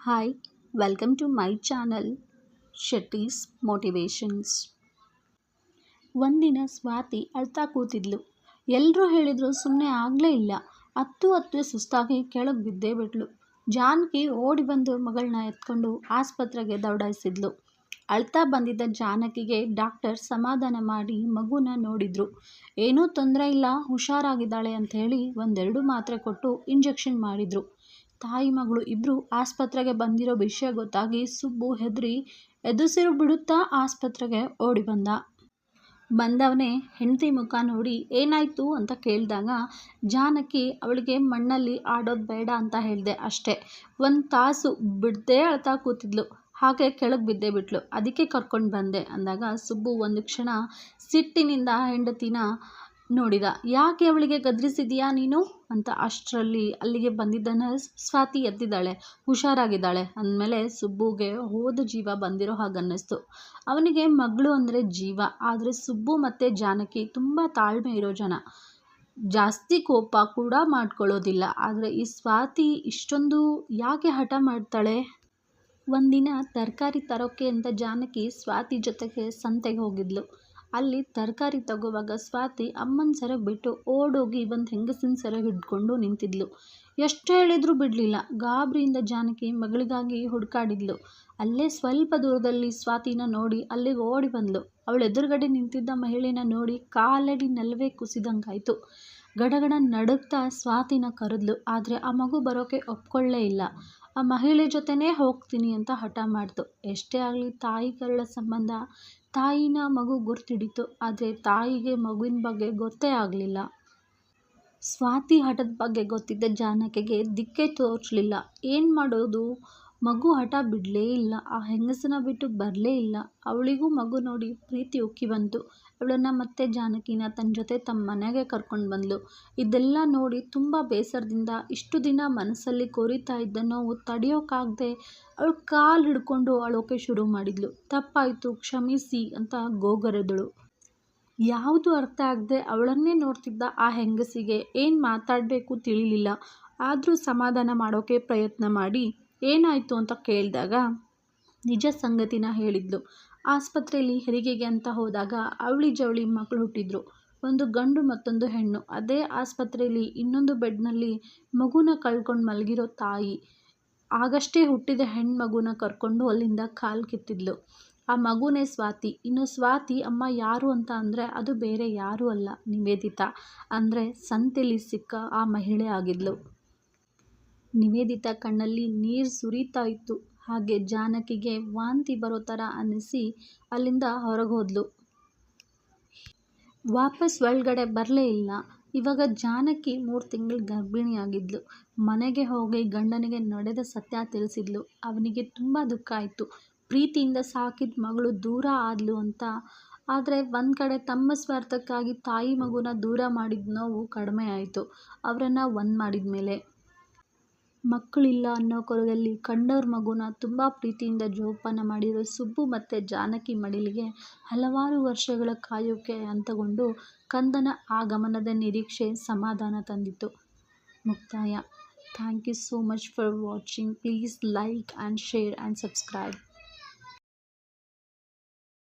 Hi welcome to my channel Shetty's motivations ಒಂದಿನ ಸ್ವಾತಿ ಅಳ್ತಾ ಕೂತಿದ್ಲು. ಎಲ್ಲರೂ ಹೇಳಿದ್ರು ಸುಮ್ಮನೆ ಆಗಲೇ ಇಲ್ಲ. ಹತ್ತು ಹತ್ತು ಸುಸ್ತಾಗಿ ಕೆಳಗೆ ಬಿದ್ದೇ ಬಿಟ್ಲು. ಜಾನಕಿ ಓಡಿ ಬಂದು ಮಗಳನ್ನ ಎತ್ಕೊಂಡು ಆಸ್ಪತ್ರೆಗೆ ದೌಡಾಯಿಸಿದ್ಲು. ಅಳ್ತಾ ಬಂದಿದ್ದ ಜಾನಕಿಗೆ ಡಾಕ್ಟರ್ ಸಮಾಧಾನ ಮಾಡಿ ಮಗುನ ನೋಡಿದ್ರು. ಏನೂ ತೊಂದರೆ ಇಲ್ಲ, ಹುಷಾರಾಗಿದ್ದಾಳೆ ಅಂತ ಹೇಳಿ ಒಂದೆರಡು ಮಾತ್ರೆ ಕೊಟ್ಟು ಇಂಜೆಕ್ಷನ್ ಮಾಡಿದರು. ತಾಯಿ ಮಗಳು ಇಬ್ಬರು ಆಸ್ಪತ್ರೆಗೆ ಬಂದಿರೋ ವಿಷಯ ಗೊತ್ತಾಗಿ ಸುಬ್ಬು ಹೆದರಿ ಎದುಸಿರು ಬಿಡುತ್ತಾ ಆಸ್ಪತ್ರೆಗೆ ಓಡಿ ಬಂದ. ಬಂದವನೇ ಹೆಂಡತಿ ಮುಖ ನೋಡಿ ಏನಾಯಿತು ಅಂತ ಕೇಳಿದಾಗ, ಜಾನಕಿ ಅವಳಿಗೆ ಮಣ್ಣಲ್ಲಿ ಆಡೋದು ಬೇಡ ಅಂತ ಹೇಳಿದೆ ಅಷ್ಟೇ. ಒಂದು ತಾಸು ಬಿಡದೆ ಅಳ್ತಾ ಕೂತಿದ್ಲು. ಹಾಗೆ ಕೆಳಗೆ ಬಿದ್ದೇ ಬಿಟ್ಲು. ಅದಕ್ಕೆ ಕರ್ಕೊಂಡು ಬಂದೆ ಅಂದಾಗ ಸುಬ್ಬು ಒಂದು ಕ್ಷಣ ಸಿಟ್ಟಿನಿಂದ ಹೆಂಡತಿನ ನೋಡಿದ, ಯಾಕೆ ಅವಳಿಗೆ ಗದ್ರಿಸಿದೀಯಾ ನೀನು? ಅಂತ ಅಷ್ಟರಲ್ಲಿ ಅಲ್ಲಿಗೆ ಬಂದಿದ್ದ ಸ್ವಾತಿ ಎದ್ದಿದ್ದಾಳೆ ಹುಷಾರಾಗಿದ್ದಾಳೆ. ಅಂದಮೇಲೆ ಸುಬ್ಬುಗೆ, ಹೋದ ಜೀವ ಬಂದಿರೋ ಹಾಗನ್ನಿಸ್ತು. ಅವನಿಗೆ ಮಗಳು ಅಂದರೆ ಜೀವ, ಆದರೆ ಸುಬ್ಬು ಮತ್ತು ಜಾನಕಿ ತುಂಬ ತಾಳ್ಮೆ ಇರೋ ಜನ. ಜಾಸ್ತಿ ಕೋಪ ಕೂಡ ಮಾಡ್ಕೊಳ್ಳೋದಿಲ್ಲ, ಆದರೆ ಈ ಸ್ವಾತಿ ಇಷ್ಟೊಂದು ಯಾಕೆ ಹಠ ಮಾಡ್ತಾಳೆ? ಒಂದಿನ ತರಕಾರಿ ತರೋಕ್ಕೆ ಅಂತ ಜಾನಕಿ ಸ್ವಾತಿ ಜೊತೆಗೆ ಸಂತೆಗೆ ಹೋಗಿದ್ಲು. ಅಲ್ಲಿ ತರಕಾರಿ ತಗೋವಾಗ ಸ್ವಾತಿ ಅಮ್ಮನ ಸರ ಬಿಟ್ಟು ಓಡೋಗಿ ಬಂದು ಹೆಂಗಸಿನ ಸರ ಹಿಡ್ಕೊಂಡು ನಿಂತಿದ್ಲು. ಎಷ್ಟು ಹೇಳಿದರೂ ಬಿಡಲಿಲ್ಲ. ಗಾಬರಿಯಿಂದ ಜಾನಕಿ ಮಗಳಿಗಾಗಿ ಹುಡುಕಾಡಿದ್ಲು. ಅಲ್ಲೇ ಸ್ವಲ್ಪ ದೂರದಲ್ಲಿ ಸ್ವಾತಿನ ನೋಡಿ ಅಲ್ಲಿಗೆ ಓಡಿ ಬಂದ್ಲು. ಅವಳು ಎದುರುಗಡೆ ನಿಂತಿದ್ದ ಮಹಿಳೆನ ನೋಡಿ ಕಾಲಡಿ ನೆಲವೇ ಕುಸಿದಂಗಾಯ್ತು. ಗಡಗಡ ನಡುಗ್ತಾ ಸ್ವಾತಿನ ಕರೆದ್ಲು. ಆದರೆ ಆ ಮಗು ಬರೋಕ್ಕೆ ಒಪ್ಕೊಳ್ಳೇ ಇಲ್ಲ. ಆ ಮಹಿಳೆ ಜೊತೆನೇ ಹೋಗ್ತೀನಿ ಅಂತ ಹಠ ಮಾಡ್ತು. ಎಷ್ಟೇ ಆಗಲಿ ತಾಯಿ ಕರಳ ಸಂಬಂಧ ತಾಯಿನ ಮಗು ಗುರ್ತಿಡಿತು, ಆದರೆ ತಾಯಿಗೆ ಮಗುವಿನ ಬಗ್ಗೆ ಗೊತ್ತೇ ಆಗಲಿಲ್ಲ. ಸ್ವಾತಿ ಹಠದ ಬಗ್ಗೆ ಗೊತ್ತಿದ್ದ ಜಾನಕಿಗೆ ದಿಕ್ಕೇ ತೋಚಲಿಲ್ಲ ಏನು ಮಾಡೋದು? ಮಗು ಹಠ ಬಿಡಲೇ ಇಲ್ಲ, ಆ ಹೆಂಗಸನ ಬಿಟ್ಟು ಬರಲೇ ಇಲ್ಲ. ಅವಳಿಗೂ ಮಗು ನೋಡಿ ಪ್ರೀತಿ ಉಕ್ಕಿ ಬಂತು. ಅವಳನ್ನು ಮತ್ತೆ ಜಾನಕಿನ ತನ್ನ ಜೊತೆ ತಮ್ಮ ಮನೆಗೆ ಕರ್ಕೊಂಡು ಬಂದಳು ಇದೆಲ್ಲ ನೋಡಿ ತುಂಬ ಬೇಸರದಿಂದ ಇಷ್ಟು ದಿನ ಮನಸ್ಸಲ್ಲಿ ಕೊರಿತಾ ಇದ್ದ ನೋವು ತಡೆಯೋಕ್ಕಾಗದೆ ಅವಳು ಕಾಲು ಹಿಡ್ಕೊಂಡು ಅಳೋಕೆ ಶುರು ಮಾಡಿದ್ಲು. ತಪ್ಪಾಯಿತು, ಕ್ಷಮಿಸಿ ಅಂತ ಗೋಗರೆದಳು. ಯಾವುದು ಅರ್ಥ ಆಗದೆ ಅವಳನ್ನೇ ನೋಡ್ತಿದ್ದ ಆ ಹೆಂಗಸಿಗೆ ಏನು ಮಾತಾಡಬೇಕು ತಿಳಿಲಿಲ್ಲ. ಆದರೂ ಸಮಾಧಾನ ಮಾಡೋಕ್ಕೆ ಪ್ರಯತ್ನ ಮಾಡಿ ಏನಾಯಿತು ಅಂತ ಕೇಳಿದಾಗ ನಿಜ ಸಂಗತಿನ ಹೇಳಿದ್ಲು. ಆಸ್ಪತ್ರೆಯಲ್ಲಿ ಹೆರಿಗೆಗೆ ಅಂತ ಹೋದಾಗ ಅವಳಿ ಜವಳಿ ಮಕ್ಕಳು ಹುಟ್ಟಿದ್ರು. ಒಂದು ಗಂಡು ಮತ್ತೊಂದು ಹೆಣ್ಣು. ಅದೇ ಆಸ್ಪತ್ರೆಯಲ್ಲಿ ಇನ್ನೊಂದು ಬೆಡ್ನಲ್ಲಿ ಮಗುನ ಕಳ್ಕೊಂಡು ಮಲಗಿರೋ ತಾಯಿ. ಆಗಷ್ಟೇ ಹುಟ್ಟಿದ ಹೆಣ್ಣು ಮಗುನ ಕರ್ಕೊಂಡು ಅಲ್ಲಿಂದ ಕಾಲು ಕಿತ್ತಿದ್ಲು. ಆ ಮಗುನೇ ಸ್ವಾತಿ. ಇನ್ನು ಸ್ವಾತಿ, ಅಮ್ಮ, ಯಾರು ಅಂತ ಅಂದರೆ ಅದು ಬೇರೆ ಯಾರೂ ಅಲ್ಲ, ನಿವೇದಿತ. ಅಂದರೆ ಸಂತೆಲಿ ಸಿಕ್ಕ ಆ ಮಹಿಳೆ ಆಗಿದ್ಲು. ನಿವೇದಿತ ಕಣ್ಣಲ್ಲಿ ನೀರು ಸುರಿತಾ ಇತ್ತು. ಹಾಗೆ ಜಾನಕಿಗೆ ವಾಂತಿ ಬರೋ ಥರ ಅನ್ನಿಸಿ ಅಲ್ಲಿಂದ ಹೊರಗೋದ್ಲು. ವಾಪಸ್ ಒಳಗಡೆ ಬರಲೇ ಇಲ್ಲ. ಇವಾಗ ಜಾನಕಿ ಮೂರು ತಿಂಗಳು ಗರ್ಭಿಣಿಯಾಗಿದ್ಲು. ಮನೆಗೆ ಹೋಗಿ ಗಂಡನಿಗೆ ನಡೆದ ಸತ್ಯ ತಿಳಿಸಿದ್ಲು. ಅವನಿಗೆ ತುಂಬ ದುಃಖ ಆಯಿತು. ಪ್ರೀತಿಯಿಂದ ಸಾಕಿದ ಮಗಳು ದೂರ ಆದ್ಲು ಅಂತ. ಆದರೆ ಒಂದು ಕಡೆ ತಮ್ಮ ಸ್ವಾರ್ಥಕ್ಕಾಗಿ ತಾಯಿ ಮಗುನ ದೂರ ಮಾಡಿದ ನೋವು ಕಡಿಮೆ ಆಯಿತು. ಅವರನ್ನು ಒಂದು ಮಾಡಿದ ಮೇಲೆ ಮಕ್ಕಳಿಲ್ಲ ಅನ್ನೋ ಕೊರಗಲ್ಲಿ ಕಂಡವ್ರ ಮಗುನ ತುಂಬ ಪ್ರೀತಿಯಿಂದ ಜೋಪಾನ ಮಾಡಿರೋ ಸುಬ್ಬು ಮತ್ತು ಜಾನಕಿ ಮಡಿಲಿಗೆ ಹಲವಾರು ವರ್ಷಗಳ ಕಾಯೋಕೆ ಅಂತಗೊಂಡು ಕಂದನ ಆಗಮನದ ನಿರೀಕ್ಷೆ ಸಮಾಧಾನ ತಂದಿತು ಮುಕ್ತಾಯ. Thank you so much for watching. Please like and share and subscribe.